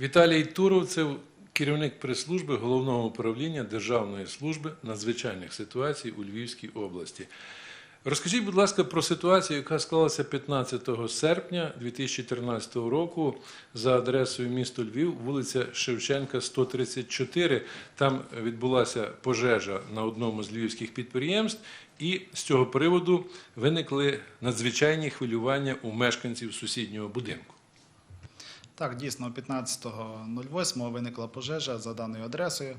Віталій Туровцев, керівник прес-служби головного управління Державної служби надзвичайних ситуацій у Львівській області. Розкажіть, будь ласка, про ситуацію, яка склалася 15 серпня 2013 року за адресою місто Львів, вулиця Шевченка, 134. Там відбулася пожежа на одному з львівських підприємств, і з цього приводу виникли надзвичайні хвилювання у мешканців сусіднього будинку. Так, дійсно, 15.08 виникла пожежа за даною адресою.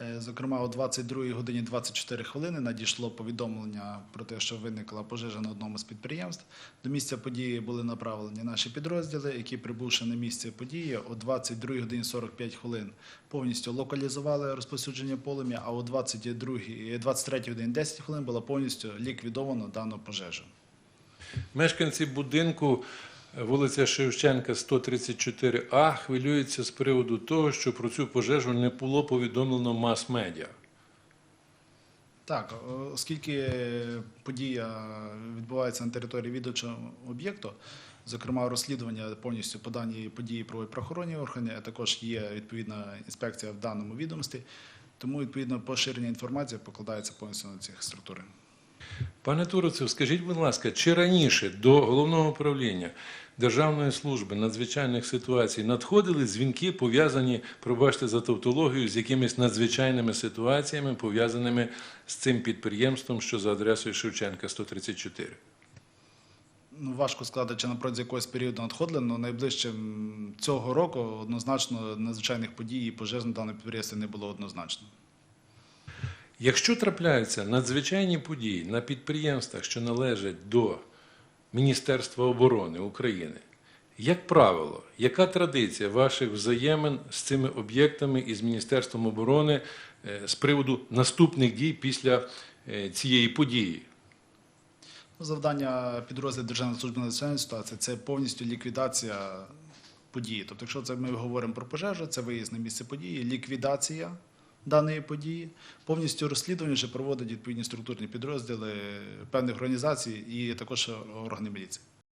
Е, Зокрема, о 22 годині 24 хвилини надійшло повідомлення про те, що виникла пожежа на одному з підприємств. До місця події були направлені наші підрозділи, які, прибувши на місце події, о 22 годині 45 хвилин повністю локалізували розповсюдження полум'я, а о 22, 23 годині 10 хвилин було повністю ліквідовано дану пожежу. Мешканці будинку е, вулиця Шевченка, 134А, хвилюються з приводу того, що про цю пожежу не було повідомлено мас-медіа. Так, оскільки подія відбувається на території віддачого об'єкту, зокрема розслідування повністю по даній події проводять правоохоронні органи, а також є відповідна інспекція в даному відомстві, тому відповідно поширення інформації покладається повністю на ці структури. Пане Туровцев, скажіть, будь ласка, чи раніше до головного управління Державної служби надзвичайних ситуацій надходили дзвінки, пов'язані, пробачте за тавтологію, з якимись надзвичайними ситуаціями, пов'язаними з цим підприємством, що за адресою Шевченка 134? Ну, важко сказати, чи на якогось періоду надходили, але найближчим цього року однозначно надзвичайних подій і пожеж на даному підприємстві не було однозначно. Якщо трапляються надзвичайні події на підприємствах, що належать до Міністерства оборони України, як правило, яка традиція ваших взаємин з цими об'єктами і з Міністерством оборони е, з приводу наступних дій після е, цієї події? Ну, Завдання підрозділів Державної служби надзвичайної ситуації це повністю ліквідація події. Тобто, якщо це ми говоримо про пожежу, це виїзд на місце події, ліквідація даної події, повністю розслідування вже проводять відповідні структурні підрозділи певних організацій і також органи міліції.